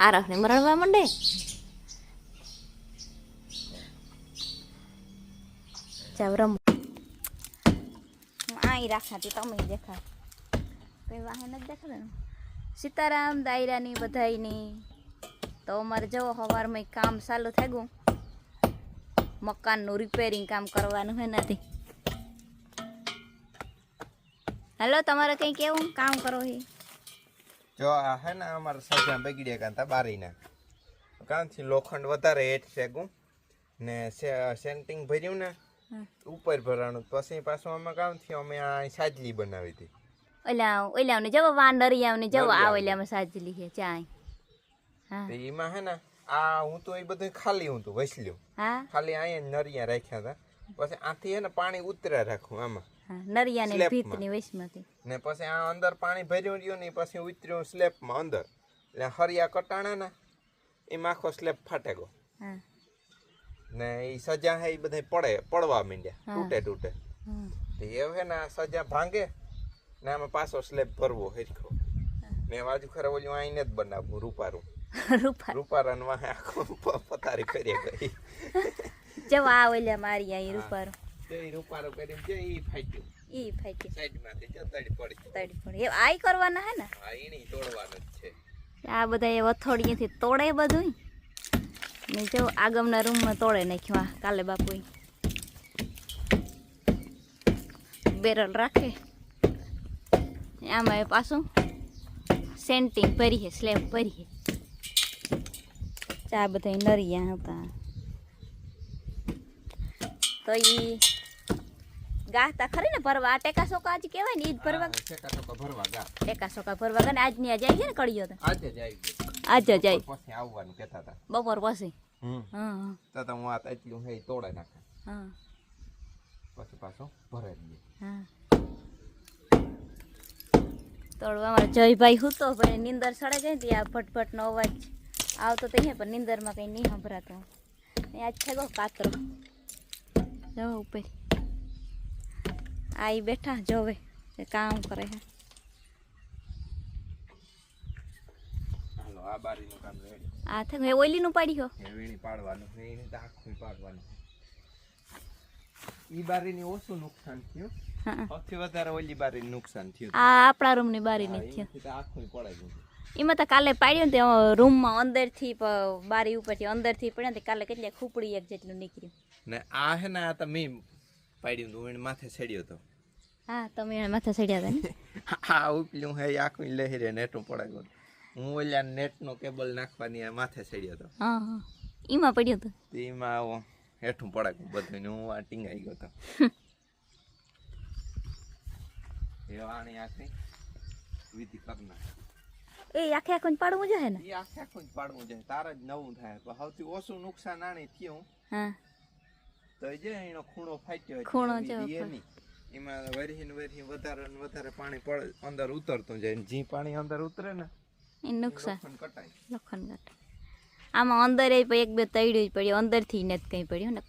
આરફને મરણવા માંડે જાવ રમ આઈ રાખાતી તમે દેખા કઈ વાહન જ દેખાડે સીતારામ દાયરાની બધાયની તો અમારે જવો સવારમાં કામ ચાલુ થઈ ગયું મકાનનું રિપેરિંગ કામ કરવાનું હે નથી હેલો તમારે કંઈ કેવું કામ કરો હે જો આ હે ને અમારા સજા બગડ્યા કાંતા બારીના. કાંથી લોખંડ વધારે હેઠ ફેંકું ને સેન્ટિંગ ભર્યું ને ઉપર ભરાણું. પછી પાછું અમે કામ થયું અમે આ સાજલી બનાવી હતી. ઓલા ઓલાને જવો વા આવને જવો આ ઓલા માં સાજલી છે ચાય. હા. એમાં હે ને આ હું તો એ બધું ખાલી હું તો વસલ્યું. ખાલી અહીંયા નરિયા રાખ્યા હતા. પછી આથી હે ને પાણી ઉતરા રાખું આમાં. સ્લેબમાં. ભીતની વચમાંથી ને પછી આ અંદર પાણી ભર્યું રહ્યું ને પછી ઉતર્યું સ્લેબમાં અંદર. એટલે હરિયા કટાણા ને એમાં આખો સ્લેબ ફાટે ગયો. ને એ સજા હે એ બધા પડે પડવા માંડ્યા તૂટે તૂટે. એ હે ને સજા ભાંગે ને આમાં પાછો સ્લેબ ભરવો હેરખો. ને બાજુ ખરે ઓલું આઈને જ બનાવવું રૂપારું. રૂપા રૂપારાનું વાહે આખું પથારી કરી ગઈ જવા આવેલા મારી અહીં રૂપારો. કરીને ઈ ફાટ્યું. ઈ પડી તડી પડી. એ આઈ કરવાના હે ને? આ ઈની તોડવાનું જ છે. આ બધા એ વથોડીએથી તોડે બધું ને જો આગમના રૂમમાં તોડે નાખ્યું આ કાલે બાપુએ. બેરલ રાખે. આમાં એ પાછું સેન્ટિંગ ભરીએ સ્લેબ ભરીએ. ચા બધા નરિયા હતા. તો ઈ ગાતા ખરી ને ભરવા. આ ટેકા સોકા આજ કહેવાય ને ઈ જ ભરવા. ટેકા સોકા ભરવા ગા. ટેકા સોકા ભરવા ગા ને આજની આજ આવી છે ને કડીયો તો. આજે જ આવી આજે જ આવી. પછી આવવાનું કહેતા હતા. બપોર પછી. હમ. હા તો તો હું આ એટલું હે તોડે નાખે. હા. પછી પાછો ભરે દે હા. તોડવા મારા જયભાઈ હું તો પણ નીંદર સડે ગઈ હતી આ ફટફટનો અવાજ આવતો તો અહીંયા પણ નીંદરમાં કંઈ નહીં સંભળાતો. ને આજ છે ગો કાતરો જો ઉપર. આ બેઠા જોવે એ કામ કરે હે. હાલો આ બારીનું કામ રેડી. આ થયું એ ઓઈલીનું પાડી હો. એ પાડવાનું તો આખું પાડવાનું ઈ બારીની ઓછું નુકસાન થયું. હા. સૌથી વધારે ઓલી બારીનું નુકસાન થયું. આ આપણા રૂમની બારી થયું. આખું પડાઈ ગયું એમાં તો કાલે પાડ્યું ને તે રૂમમાં અંદરથી બારી ઉપરથી અંદરથી પડ્યા ને તે કાલે કેટલી ખૂપડી એક જેટલું નીકળ્યું. ને આ હે ને આ તો મેં પાડ્યું હતું માથે છેડ્યો હતો હા તમે એને માથે ચડ્યા હતા ને? આ ઉપલ્યું હે આખું લહેરે નેટું પડાઈ ગયું. હું ઓલા નેટનો કેબલ નાખવાની આ માથે ચડ્યો હતો. હા હા. એમાં પડ્યું હતું? એમાં આવો હેઠું પડાઈ ગયું બધું હું આ ટીંગાઈ ગયો હતો. એ આણી આખી વિધિ કરના એ આખે આખું પાડવું જોઈએ ને? એ આખે આખું પાડવું જોઈએ તારે જ નવું થાય. પણ સૌથી ઓછું નુકસાન આની થયું. હા. તો જે એનો ખૂણો ફાટ્યો ખૂણો એની. એમાં વરહીને વરહી વધારે ને વધારે પાણી પડે અંદર ઉતરતું જાય જી પાણી અંદર ઉતરે ને એ નુકસાન. લોખંડ કટાય. લખન ઘાટ આમાં અંદર એક બે તૈડું જ પડ્યું અંદરથી ને કંઈ પડ્યું ને.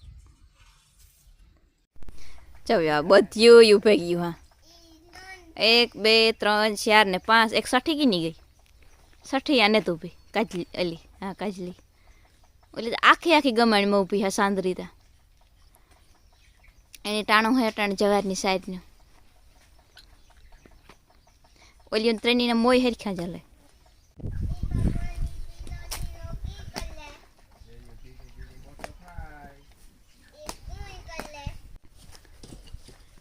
ચાલો આ બધું ઉભે ગયું હા. એક બે ત્રણ ચાર ને પાંચ એક સઠી ગીની ગઈ. સઠી આને તો ઊભી કાજલી અલી હા કાજલી. ઓલી તો આખી આખી ગમાણીમાં ઊભી હા સાંદરી તા એની ટાણું હે ટાણ જવારની સાઈડનું. ઓલી ત્રણેયને મોય હરખ્યા ચાલે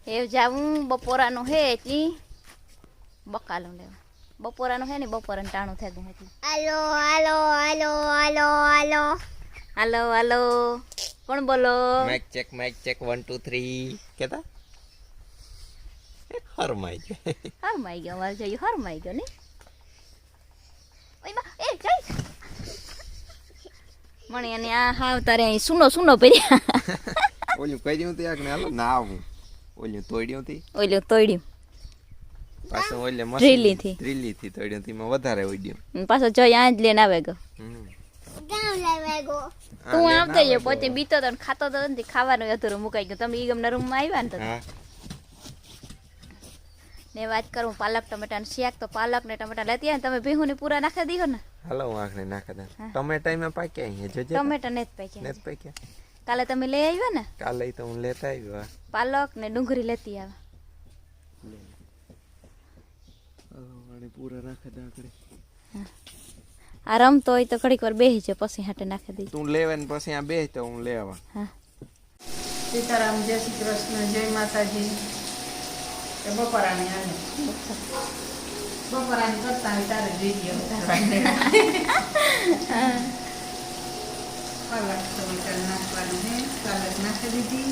એવું જાવું બપોરાનું હે એટલી બકાલું લેવું. બપોરાનું હે ને બપોરાનું ટાણું થઈ ગયું હતું હાલો હાલો હાલો હાલો હાલો. Hello hello. કોણ બોલો. Mike check mike check one two three કેતા? હરમાઈ ગયો. હરમાઈ ગયો મારે જોયું હરમાઈ ગયો ને. ઓય બા એ જઈ મણી અને આ હાવ તારે અહીં સુનો સુનો પડ્યા ઓલ્યું કહી દઉં તે ને હાલો ના આવું. ઓલ્યું તોડ્યું તી. ઓલ્યું તોડ્યું. પાછો ઓલે ડ્રીલીથી. ત્રીલી થી તોડ્યું તી માં વધારે ઓડ્યું પાછો જોઈ આ જ લઈને આવે ગયો. ગામ લેવા ગો. તું આમ થઈ જો. પોતે બીતો તો ખાતો તો નથી ખાવાનું અધૂરું મુકાઈ ગયું. તમે ઈ ગમના રૂમમાં આવ્યા ને તો ને વાત કરું પાલક ટમેટા શાક તો પાલક ને ટમેટા લેતી આવે તમે ભેહું ને પૂરા નાખી દીધો ને. હાલો હું આખને નાખી દે. ટમેટા એમાં પાક્યા અહીંયા જોજે ટમેટા ને જ પાક્યા. ને પાક્યા. કાલે તમે લઈ આવ્યા ને? કાલે તો હું લેતા આવ્યો પાલક ને ડુંગળી લેતી આવે. પૂરા નાખી દાખડે આ રમતો હોય તો ઘડીક વાર બેસી જાય પછી હાટે નાખી દઈ તું લેવે ને પછી આ બે તો હું લેવા. હા. સીતારામ જય શ્રી કૃષ્ણ જય માતાજી. એ બપોરાની આવે બપોરાની કરતા હોય તારે વીડિયો પાલક ટમેટર નાખવાનું છે. પાલક નાખી દીધી.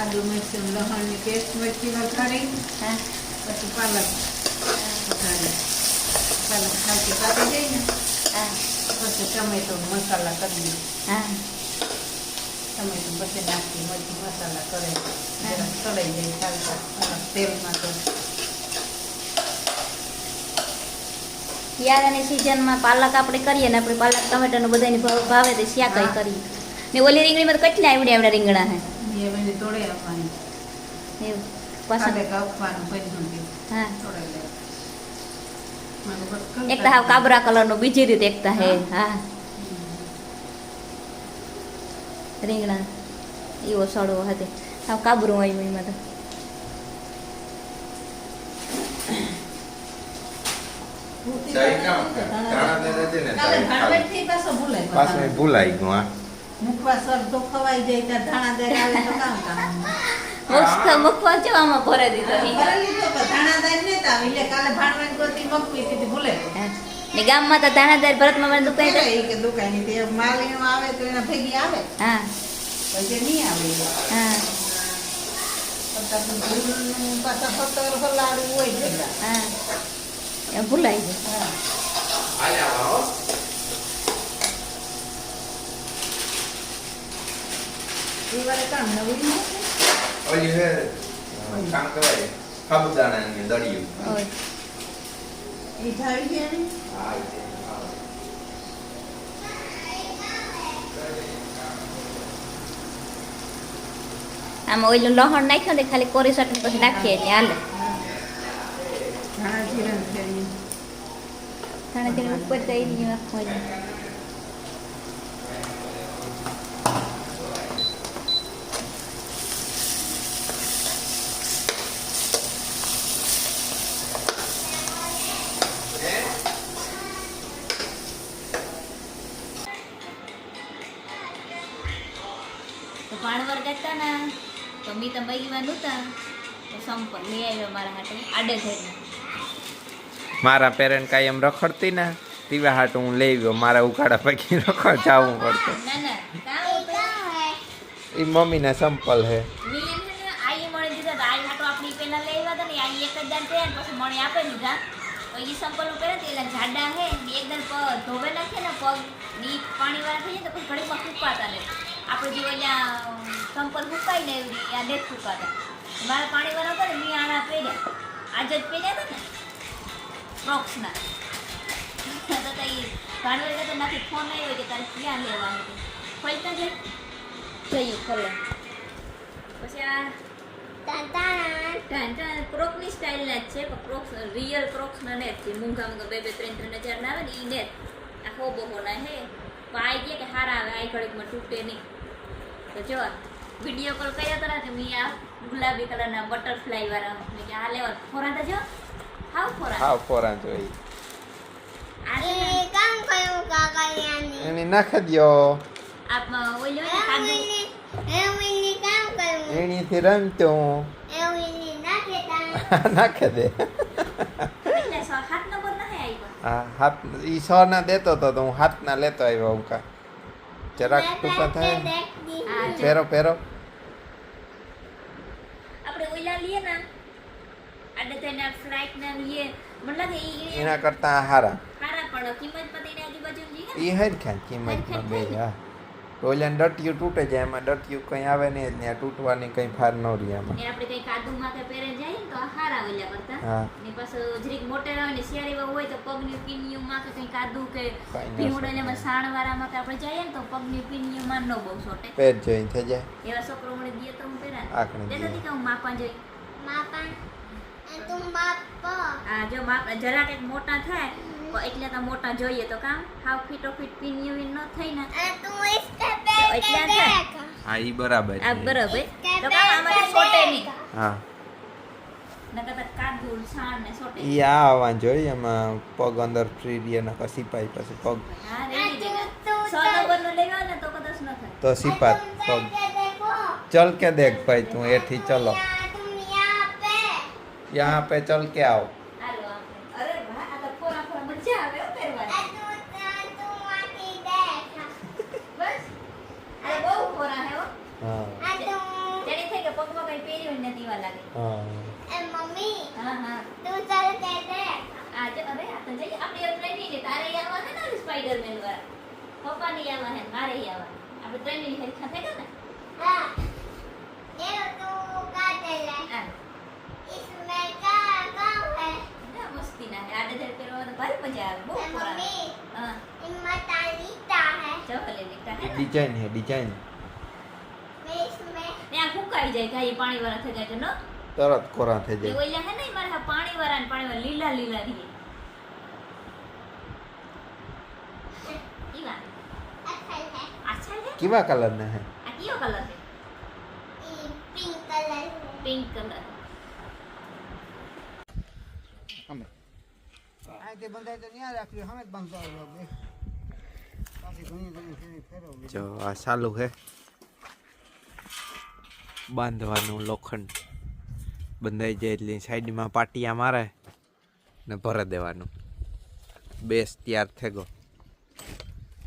આદુ મરચું લસણની પેસ્ટ મરચી વઘારી પછી પાલક વઘારી પાલક ખાટી કાપી ને હા પછી ટમેટો મસાલા કરી હા ટમેટું પછી નાખી મરચી મસાલા કરે જરાક જાય ચાલતા તેલમાં તો શિયાળાની સિઝનમાં પાલક આપણે કરીએ ને આપણે પાલક ટમેટાનું બધાને ભાવ તો શાક હા. કરીએ. ને ઓલી રીંગણીમાં કેટલા આવડે આવડા રીંગણા હે? એ તોડે આપવાની. એવું. કાપવાનું હા. તોડે એક તો હાવ કાબરા કલરનું બીજી રીતે એકતા હે હા. રીંગણા એવો સડવો હતો. હાવ કાબરું આવ્યું એમાં તો. ભૂલાઈ ગયું હા. મુખવા સર તો ખવાઈ જાય ત્યાં ધાણા દે આવે તો કામ કામ. મુખ મુખવા જવામાં ભરે દીધો ઈ. પણ એટલે કાલે ભાણવડ ગોતી મગવી હતી ભૂલે. ને ગામમાં તો ધાણાદાર ભરતમાં મારી દુકાન છે. એ કે દુકાને તે આવે તો એના ભેગી આવે. હા. પછી નહીં આવે. હા. પણ તમે ભૂલનું પાછા ફતર હલાડવું હોય ભેગા હા. એ ભૂલાઈ જાય હા. એ વારે કામ નવું ઓલી હે કામ કરાય સાબુદાણાની દળિયું ઓય. એ જાવી ને હા છે. આમાં ઓઈલું લહણ નાખ્યો ને ખાલી કોરી ચટણી પછી નાખીએ એટલે હાલે. ધાણા જીરા ઉપર જઈ એ ને તો મી તો બગીમાં નહોતા. તો સંપર્ક લઈ આવ્યો મારા હાટે આડે થઈને મારા પેરેન્ટ કાયમ રખડતી ને તીવા હાટ હું લઈ ગયો મારા ઉકાળા પૈકી રખડ જવું પડતું ના ના હતું? એ મમ્મીના સંપલ હે. મી ને આઈ મળી દીધા આઈ હાટો આપણી પેલા લઈ આવ્યા હતા ને આઈ એક જ દાન પહેર્યા પછી મણી આપી દીધા એ સંપલ ઉપર તો જાડા હે ને એકદમ ધોવે નાખે ને પગની પાણી વાળા થઈ જાય તો પછી ઘડીમાં ફૂંકાતા ને આપણે જે ઓલા સંપલ ફૂંકાય ને એવી આ દેખ ફૂંકાતા મારા પાણી વાળા હતા મેં આણા પહેર્યા આજે જ પહેર્યા હતા ને ફ્રોક્સના તો તઈ ભાણવર તો નાખી ફોન આવ્યો કે તારે ક્યાં લેવાનું છે? ખોલતા જ જઈએ ખોલે. પછી આ ક્રોકની સ્ટાઇલના જ છે પણ ક્રોક્સ રિયલ ક્રોક્સના ને જ છે. મૂંઘા મૂંઘા બે બે ત્રણ ત્રણ હજારના આવે ને એ ને જ. આ હો બહોના હે. પણ આ ગયા કે હારા આવે આ ઘડીકમાં તૂટે નહીં. તો જો વીડિયો કોલ કર્યો તો ને તો મેં આ ગુલાબી કલરના બટરફ્લાય વાળા. મેં કે આ લેવા ફોરાતા જો. હાવ ફોરા હાવ ફોરા જોઈ ને, એને નાખી ને કરું એણીથી રમતું નાખે તા. નાખી દે. એટલે સ- હાથ નંબર નથી આવ્યો. હા હાથ ઈ સો ના દેતો તો હું હું હાથના લેતો આવ્યો ઉકા જરાક ટૂંકા થાય. પહેરો પહેરો. આપણે ઓઈલા લઈએ ને આડે તેને ફ્લાઇટ ના લઈએ. ઈ એના કરતા હારા. હારા પણ કિંમત એની આજુબાજુ લઈએ ઈ એ હે ને ખ્યાલ કિંમતમાં બે હા. તો એટલે ડટ્યું તૂટે જાય એમાં ડટ્યું કંઈ આવે નહીં ને તૂટવાની કંઈ ફાર ન રહી એમાં આપણે કંઈ કાદુમાં કે પહેરે જાય તો હારા ઓલા કરતા. હા. ને પાછો જરીક મોટેરા હોય ને શિયાળીમાં હોય તો પગની પિનિયુમાં કે કંઈ કાદુ કે પીવડેલામાં સાણવારામાં કે આપણે જઈએ ને તો પગની પિનિયુમાં ન બહુ સોટે. પેટ જઈ થઈ જાય. એવા છોકરો મને દે તો પહેરા આખણે તે નથી કે હું માપા જઈ. માપા? તું માપા. હા જો માપ જરા કંઈક મોટા થાય એટલે તો મોટા જોઈએ તો કામ. હાવ ફીટો ફીટ પિનિયું ન થઈ ને. તું એટલા હા ઈ બરાબર આ બરાબર. તો કામ આમાં છોટે નહીં. હા. ઈ આ વાંધો એમાં પગ અંદર ફ્રી રહે ને કસીપાય પછી પગ. તો સિપાત પગ. ચલ કે દેખ ભાઈ તું એથી ચલો. યા પે ચલ કે આવ. દીવા લાગે हाँ ए मम्मी હા હા तू चल के देख આજે અરે આ તો જઈએ આપણે એવું ટ્રેન નહીં તારે ઈ આવવા છે ને સ્પાઈડરમેન વાળા પપ્પાની આવવા હે મારે ઈ આવવા આપણે ટ્રેન ની હેરખા થઈ ગયા ને हाँ ये तू का ले આ इसमें क्या काम है ના મસ્તી ના આડે ધડ પહેરવા તો ભારે મજા આવે બહુ ए ફોરા मम्मी હા इनमें तालीता है ચવલે લીધા હે ને डिजाइन है डिजाइन मैं इसमें ત્યાં ફૂંકાઈ જાય કાંઈ પાણી વાળા થઈ જાય તો ન तरत તરત કોરા થઈ જાય. કેવા કલર ના કલર છે? તે બંધાય તો ન્યા રાખ્યું હમે બંધ જો આ ચાલુ હે. બાંધવાનું લોખંડ. બંધાઈ જાય એટલે સાઈડમાં પાટિયા મારે ને ભરી દેવાનું. બેસ, તૈયાર થઈ ગયો.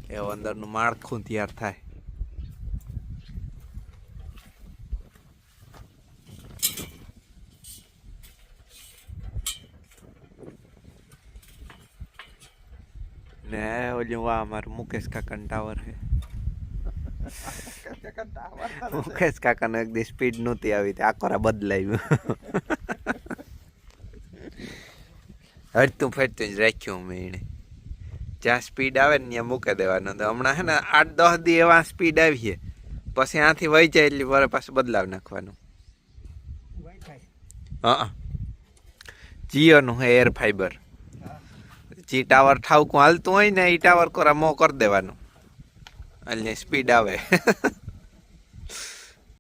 એવું અંદરનું માળખું તૈયાર થાય. ને ઓલું વા અમારું મુકેશ કાકાનું ટાવર છે. મુકેશ કાકાનો એક દી સ્પીડ નહોતી આવી તે આકોરા બદલાવ્યું હરતું ફરતું જ રાખ્યું મેં એને. જ્યાં સ્પીડ આવે ને ત્યાં મૂકી દેવાનું. તો હમણાં છે ને આઠ દસ દી એવા સ્પીડ આવીએ. પછી આથી વહી જાય એટલી વાર પાછું બદલાવી નાખવાનું. હા જીઓનું હે એર ફાઈબર જી ટાવર ઠાવકું હાલતું હોય ને એ ટાવર કોરા મો કરી દેવાનું. એટલે સ્પીડ આવે.